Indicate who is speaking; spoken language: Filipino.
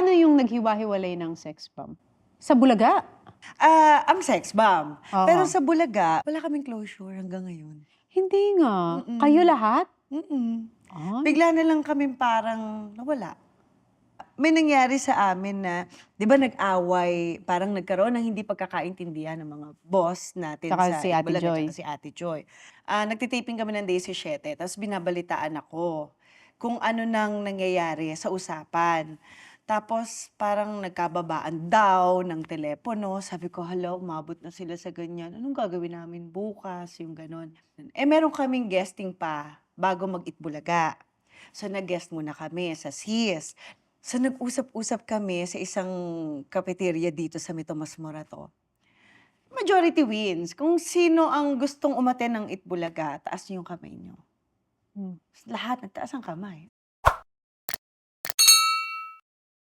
Speaker 1: Paano yung naghiwa-hiwalay ng sex bomb? Sa Bulaga?
Speaker 2: Ah, ang sex bomb.
Speaker 1: Oo.
Speaker 2: Pero sa Bulaga, wala kaming closure hanggang ngayon.
Speaker 1: Hindi nga.
Speaker 2: Mm-mm.
Speaker 1: Kayo lahat?
Speaker 2: Mm-mm.
Speaker 1: Ah,
Speaker 2: Bigla na lang kami parang nawala. May nangyari sa amin na, di ba nag-away, parang nagkaroon ng hindi pagkakaintindihan ng mga boss natin
Speaker 1: Tsaka
Speaker 2: sa
Speaker 1: si Ate
Speaker 2: Itbulaga,
Speaker 1: Joy.
Speaker 2: tsaka si Ate Joy. Ah, nagtitaping kami ng Day 17, tapos binabalitaan ako kung ano nang nangyayari sa usapan. Tapos parang nagkababaan daw ng telepono. Sabi ko, hala, umabot na sila sa ganyan. Anong gagawin namin bukas? Yung ganon. Eh, meron kaming guesting pa bago mag-Itbulaga. So, nag-guest muna kami sa SIS. So, nag-usap-usap kami sa isang cafeteria dito sa Mitomas Morato. Majority wins. Kung sino ang gustong umaten ng Itbulaga, taas niyo yung kamay niyo.
Speaker 1: Hmm.
Speaker 2: Lahat nagtaas ang kamay.